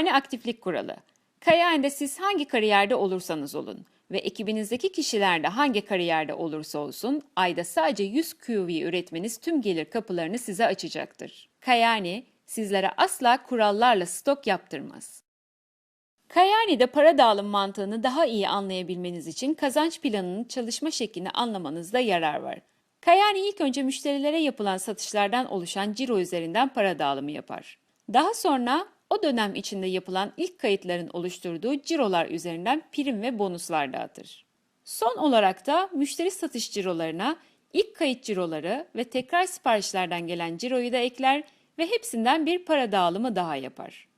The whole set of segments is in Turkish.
Kayani aktiflik kuralı. Kayani'de siz hangi kariyerde olursanız olun ve ekibinizdeki kişiler de hangi kariyerde olursa olsun ayda sadece 100 QV üretmeniz tüm gelir kapılarını size açacaktır. Kayani sizlere asla kurallarla stok yaptırmaz. Kayani'de para dağılım mantığını daha iyi anlayabilmeniz için kazanç planının çalışma şeklini anlamanızda yarar var. Kayani ilk önce müşterilere yapılan satışlardan oluşan ciro üzerinden para dağılımı yapar. Daha sonra o dönem içinde yapılan ilk kayıtların oluşturduğu cirolar üzerinden prim ve bonuslar dağıtır. Son olarak da müşteri satış cirolarına ilk kayıt ciroları ve tekrar siparişlerden gelen ciroyu da ekler ve hepsinden bir para dağılımı daha yapar.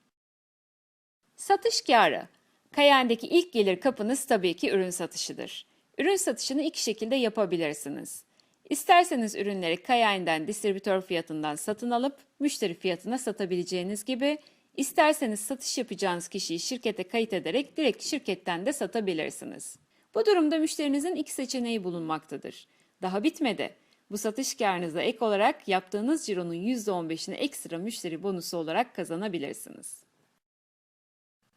Satış karı. Kayen'deki ilk gelir kapınız tabii ki ürün satışıdır. Ürün satışını iki şekilde yapabilirsiniz. İsterseniz ürünleri Kayen'den distribütör fiyatından satın alıp müşteri fiyatına satabileceğiniz gibi, isterseniz satış yapacağınız kişiyi şirkete kayıt ederek direkt şirketten de satabilirsiniz. Bu durumda müşterinizin iki seçeneği bulunmaktadır. Daha bitmedi. Bu satış karınıza ek olarak yaptığınız cironun %15'ini ekstra müşteri bonusu olarak kazanabilirsiniz.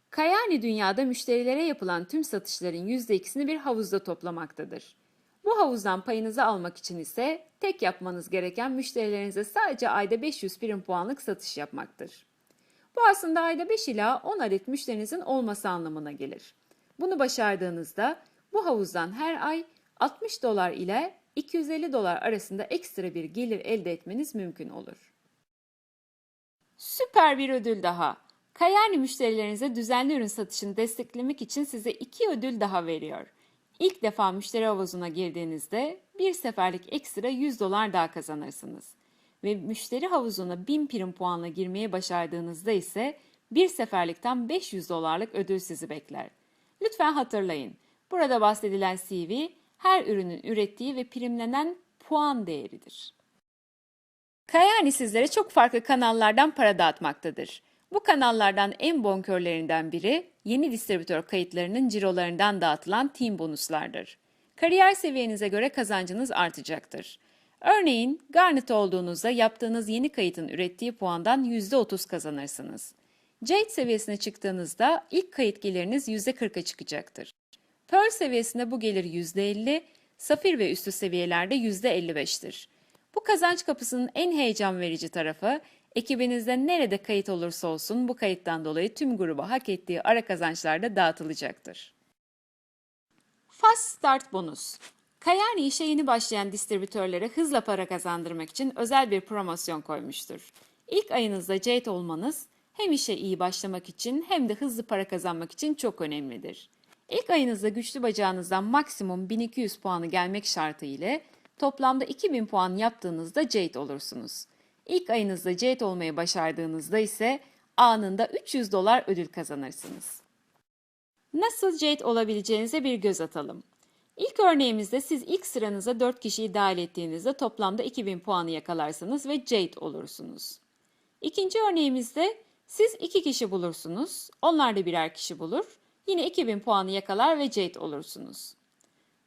Kayani dünyada müşterilere yapılan tüm satışların %2'sini bir havuzda toplamaktadır. Bu havuzdan payınızı almak için ise tek yapmanız gereken müşterilerinize sadece ayda 500 prim puanlık satış yapmaktır. Bu aslında ayda 5 ila 10 adet müşterinizin olması anlamına gelir. Bunu başardığınızda bu havuzdan her ay 60 dolar ile 250 dolar arasında ekstra bir gelir elde etmeniz mümkün olur. Süper bir ödül daha. Kayani müşterilerinize düzenli ürün satışını desteklemek için size iki ödül daha veriyor. İlk defa müşteri havuzuna girdiğinizde bir seferlik ekstra 100 dolar daha kazanırsınız. Ve müşteri havuzuna 1000 prim puanla girmeye başardığınızda ise bir seferlikten 500 dolarlık ödül sizi bekler. Lütfen hatırlayın. Burada bahsedilen CV her ürünün ürettiği ve primlenen puan değeridir. Kayani sizlere çok farklı kanallardan para dağıtmaktadır. Bu kanallardan en bonkörlerinden biri yeni distribütör kayıtlarının cirolarından dağıtılan team bonuslardır. Kariyer seviyenize göre kazancınız artacaktır. Örneğin Garnet olduğunuzda yaptığınız yeni kayıtın ürettiği puandan %30 kazanırsınız. Jade seviyesine çıktığınızda ilk kayıt geliriniz %40'a çıkacaktır. Pearl seviyesinde bu gelir %50, Safir ve üstü seviyelerde %55'tir. Bu kazanç kapısının en heyecan verici tarafı ekibinizde nerede kayıt olursa olsun bu kayıttan dolayı tüm gruba hak ettiği ara kazançlar da dağıtılacaktır. Fast Start Bonus Kayani işe yeni başlayan distribütörlere hızla para kazandırmak için özel bir promosyon koymuştur. İlk ayınızda Jade olmanız hem işe iyi başlamak için hem de hızlı para kazanmak için çok önemlidir. İlk ayınızda güçlü bacağınızdan maksimum 1200 puanı gelmek şartı ile toplamda 2000 puan yaptığınızda Jade olursunuz. İlk ayınızda Jade olmayı başardığınızda ise anında 300 dolar ödül kazanırsınız. Nasıl Jade olabileceğinize bir göz atalım. İlk örneğimizde siz ilk sıranıza 4 kişiyi dahil ettiğinizde toplamda 2000 puanı yakalarsınız ve Jade olursunuz. İkinci örneğimizde siz 2 kişi bulursunuz, onlar da birer kişi bulur, yine 2000 puanı yakalar ve Jade olursunuz.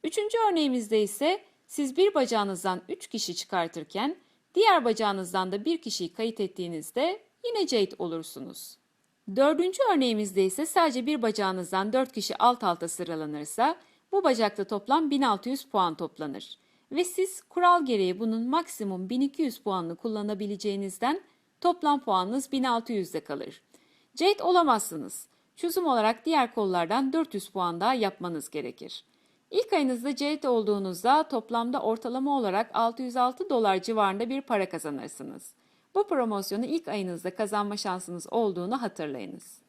Üçüncü örneğimizde ise siz bir bacağınızdan 3 kişi çıkartırken diğer bacağınızdan da bir kişiyi kayıt ettiğinizde yine Jade olursunuz. Dördüncü örneğimizde ise sadece bir bacağınızdan 4 kişi alt alta sıralanırsa bu bacakta toplam 1600 puan toplanır. Ve siz kural gereği bunun maksimum 1200 puanını kullanabileceğinizden toplam puanınız 1600'de kalır. Jade olamazsınız. Çözüm olarak diğer kollardan 400 puan daha yapmanız gerekir. İlk ayınızda Jade olduğunuzda toplamda ortalama olarak 606 dolar civarında bir para kazanırsınız. Bu promosyonu ilk ayınızda kazanma şansınız olduğunu hatırlayınız.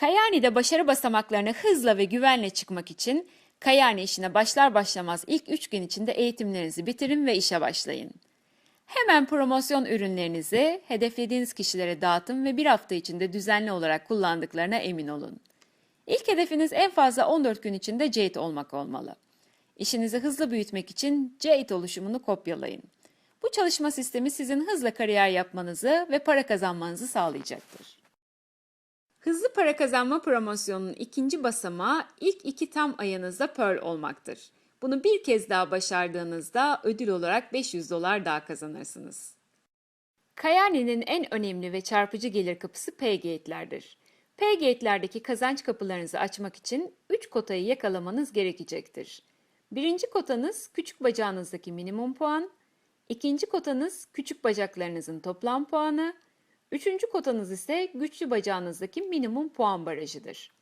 Kayani'de başarı basamaklarına hızla ve güvenle çıkmak için Kayani işine başlar başlamaz ilk 3 gün içinde eğitimlerinizi bitirin ve işe başlayın. Hemen promosyon ürünlerinizi hedeflediğiniz kişilere dağıtın ve bir hafta içinde düzenli olarak kullandıklarına emin olun. İlk hedefiniz en fazla 14 gün içinde Jade olmak olmalı. İşinizi hızlı büyütmek için Jade oluşumunu kopyalayın. Bu çalışma sistemi sizin hızla kariyer yapmanızı ve para kazanmanızı sağlayacaktır. Hızlı para kazanma promosyonunun ikinci basamağı ilk iki tam ayınızda Pearl olmaktır. Bunu bir kez daha başardığınızda ödül olarak 500 dolar daha kazanırsınız. Kayani'nin en önemli ve çarpıcı gelir kapısı Paygate'lerdir. Paygate'lerdeki kazanç kapılarınızı açmak için 3 kotayı yakalamanız gerekecektir. Birinci kotanız küçük bacağınızdaki minimum puan, ikinci kotanız küçük bacaklarınızın toplam puanı, üçüncü kotanız ise güçlü bacağınızdaki minimum puan barajıdır.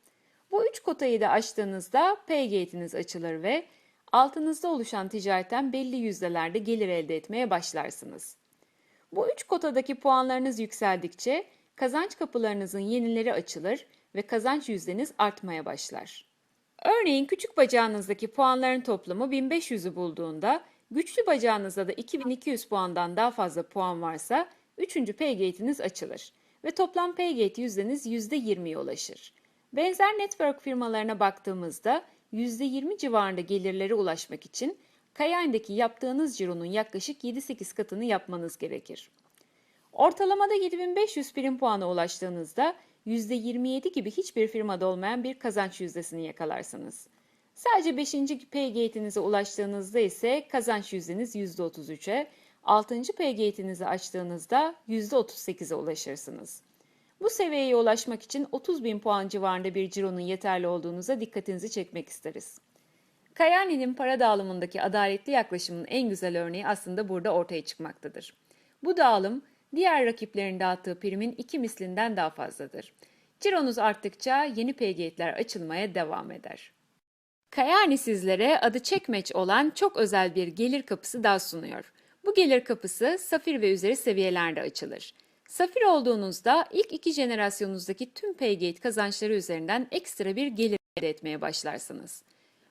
Bu üç kotayı da açtığınızda Paygate'iniz açılır ve altınızda oluşan ticaretten belli yüzdelerde gelir elde etmeye başlarsınız. Bu üç kotadaki puanlarınız yükseldikçe kazanç kapılarınızın yenileri açılır ve kazanç yüzdeniz artmaya başlar. Örneğin küçük bacağınızdaki puanların toplamı 1500'ü bulduğunda güçlü bacağınızda da 2200 puandan daha fazla puan varsa 3. Paygate'iniz açılır ve toplam Paygate yüzdeniz %20'ye ulaşır. Benzer network firmalarına baktığımızda %20 civarında gelirlere ulaşmak için Kayayn'daki yaptığınız cironun yaklaşık 7-8 katını yapmanız gerekir. Ortalamada 7500 prim puana ulaştığınızda %27 gibi hiçbir firmada olmayan bir kazanç yüzdesini yakalarsınız. Sadece 5. Paygate'inize ulaştığınızda ise kazanç yüzdeniz %33'e, 6. Paygate'inizi açtığınızda %38'e ulaşırsınız. Bu seviyeye ulaşmak için 30 bin puan civarında bir cironun yeterli olduğunuza dikkatinizi çekmek isteriz. Kayani'nin para dağılımındaki adaletli yaklaşımın en güzel örneği aslında burada ortaya çıkmaktadır. Bu dağılım diğer rakiplerin dağıttığı primin iki mislinden daha fazladır. Cironuz arttıkça yeni paygate'ler açılmaya devam eder. Kayani sizlere adı çekmeç olan çok özel bir gelir kapısı daha sunuyor. Bu gelir kapısı safir ve üzeri seviyelerde açılır. Safir olduğunuzda ilk iki jenerasyonunuzdaki tüm Paygate kazançları üzerinden ekstra bir gelir elde etmeye başlarsınız.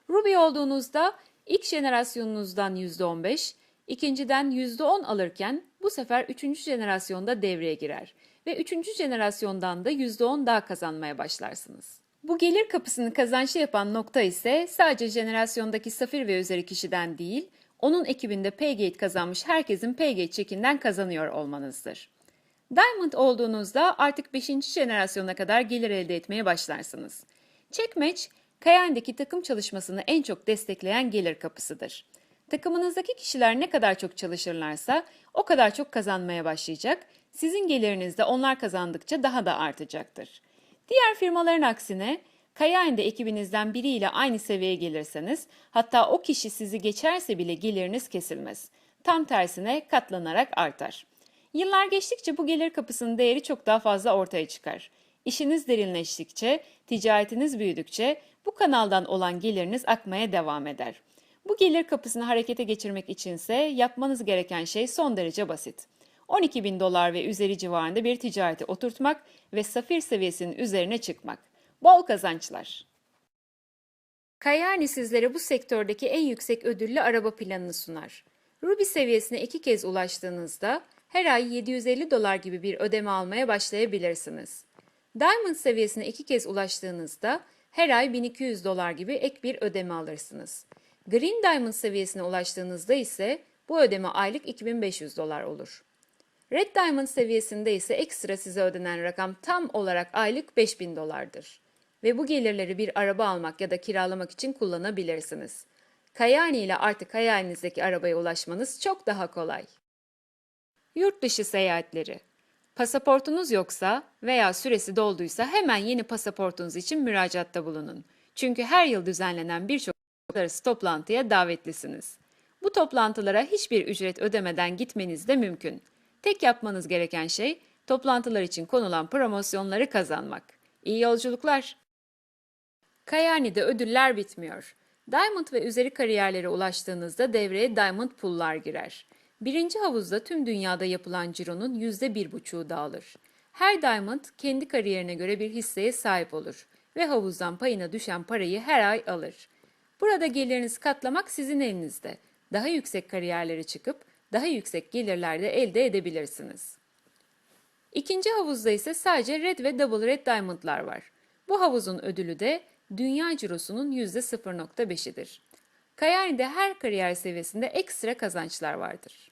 Ruby olduğunuzda ilk jenerasyonunuzdan %15, ikinciden %10 alırken bu sefer üçüncü jenerasyonda devreye girer ve üçüncü jenerasyondan da %10 daha kazanmaya başlarsınız. Bu gelir kapısını kazançlı yapan nokta ise sadece jenerasyondaki safir ve üzeri kişiden değil, onun ekibinde Paygate kazanmış herkesin Paygate çekinden kazanıyor olmanızdır. Diamond olduğunuzda artık 5. jenerasyona kadar gelir elde etmeye başlarsınız. Checkmatch, Kayen'deki takım çalışmasını en çok destekleyen gelir kapısıdır. Takımınızdaki kişiler ne kadar çok çalışırlarsa o kadar çok kazanmaya başlayacak, sizin geliriniz de onlar kazandıkça daha da artacaktır. Diğer firmaların aksine Kayen'de ekibinizden biriyle aynı seviyeye gelirseniz, hatta o kişi sizi geçerse bile geliriniz kesilmez. Tam tersine katlanarak artar. Yıllar geçtikçe bu gelir kapısının değeri çok daha fazla ortaya çıkar. İşiniz derinleştikçe, ticaretiniz büyüdükçe bu kanaldan olan geliriniz akmaya devam eder. Bu gelir kapısını harekete geçirmek içinse yapmanız gereken şey son derece basit. 12 bin dolar ve üzeri civarında bir ticareti oturtmak ve safir seviyesinin üzerine çıkmak. Bol kazançlar. Kayani sizlere bu sektördeki en yüksek ödüllü araba planını sunar. Ruby seviyesine iki kez ulaştığınızda her ay 750 dolar gibi bir ödeme almaya başlayabilirsiniz. Diamond seviyesine iki kez ulaştığınızda her ay 1200 dolar gibi ek bir ödeme alırsınız. Green Diamond seviyesine ulaştığınızda ise bu ödeme aylık 2500 dolar olur. Red Diamond seviyesinde ise ekstra size ödenen rakam tam olarak aylık 5000 dolardır. Ve bu gelirleri bir araba almak ya da kiralamak için kullanabilirsiniz. Kayani ile artık hayalinizdeki arabaya ulaşmanız çok daha kolay. Yurt dışı seyahatleri. Pasaportunuz yoksa veya süresi dolduysa hemen yeni pasaportunuz için müracaatta bulunun. Çünkü her yıl düzenlenen birçok uluslararası toplantıya davetlisiniz. Bu toplantılara hiçbir ücret ödemeden gitmeniz de mümkün. Tek yapmanız gereken şey toplantılar için konulan promosyonları kazanmak. İyi yolculuklar. Kayani'de ödüller bitmiyor. Diamond ve üzeri kariyerlere ulaştığınızda devreye Diamond Pool'lar girer. Birinci havuzda tüm dünyada yapılan cironun yüzde bir buçuğu dağılır. Her Diamond kendi kariyerine göre bir hisseye sahip olur ve havuzdan payına düşen parayı her ay alır. Burada gelirinizi katlamak sizin elinizde. Daha yüksek kariyerlere çıkıp daha yüksek gelirler de elde edebilirsiniz. İkinci havuzda ise sadece Red ve Double Red Diamond'lar var. Bu havuzun ödülü de dünya cirosunun %0.5'idir. Kayani'de her kariyer seviyesinde ekstra kazançlar vardır.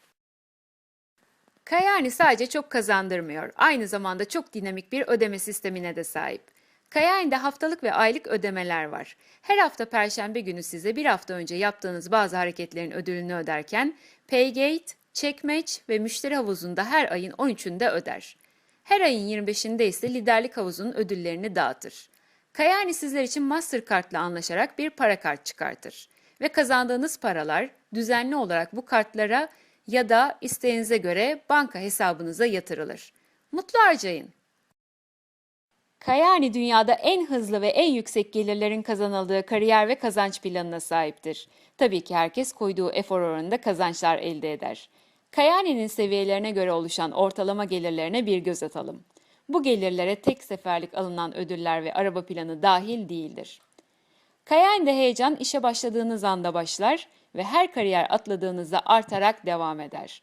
Kayani sadece çok kazandırmıyor, aynı zamanda çok dinamik bir ödeme sistemine de sahip. Kayani'de haftalık ve aylık ödemeler var. Her hafta perşembe günü size bir hafta önce yaptığınız bazı hareketlerin ödülünü öderken Paygate, çekmeç ve müşteri havuzunda her ayın 13'ünde öder. Her ayın 25'inde ise liderlik havuzunun ödüllerini dağıtır. Kayani sizler için Mastercard'la anlaşarak bir para kart çıkartır. Ve kazandığınız paralar düzenli olarak bu kartlara ya da isteğinize göre banka hesabınıza yatırılır. Mutlu harcayın. Kayani dünyada en hızlı ve en yüksek gelirlerin kazanıldığı kariyer ve kazanç planına sahiptir. Tabii ki herkes koyduğu efor oranında kazançlar elde eder. Kayani'nin seviyelerine göre oluşan ortalama gelirlerine bir göz atalım. Bu gelirlere tek seferlik alınan ödüller ve araba planı dahil değildir. Kayani'de heyecan işe başladığınız anda başlar ve her kariyer atladığınızda artarak devam eder.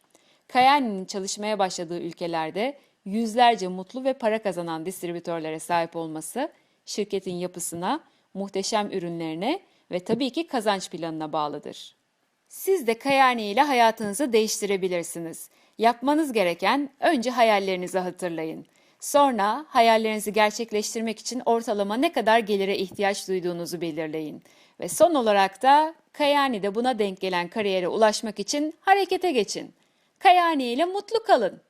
Kayani'nin çalışmaya başladığı ülkelerde yüzlerce mutlu ve para kazanan distribütörlere sahip olması şirketin yapısına, muhteşem ürünlerine ve tabii ki kazanç planına bağlıdır. Siz de Kayani ile hayatınızı değiştirebilirsiniz. Yapmanız gereken önce hayallerinizi hatırlayın. Sonra hayallerinizi gerçekleştirmek için ortalama ne kadar gelire ihtiyaç duyduğunuzu belirleyin. Ve son olarak da Kayani'de buna denk gelen kariyere ulaşmak için harekete geçin. Kayani ile mutlu kalın.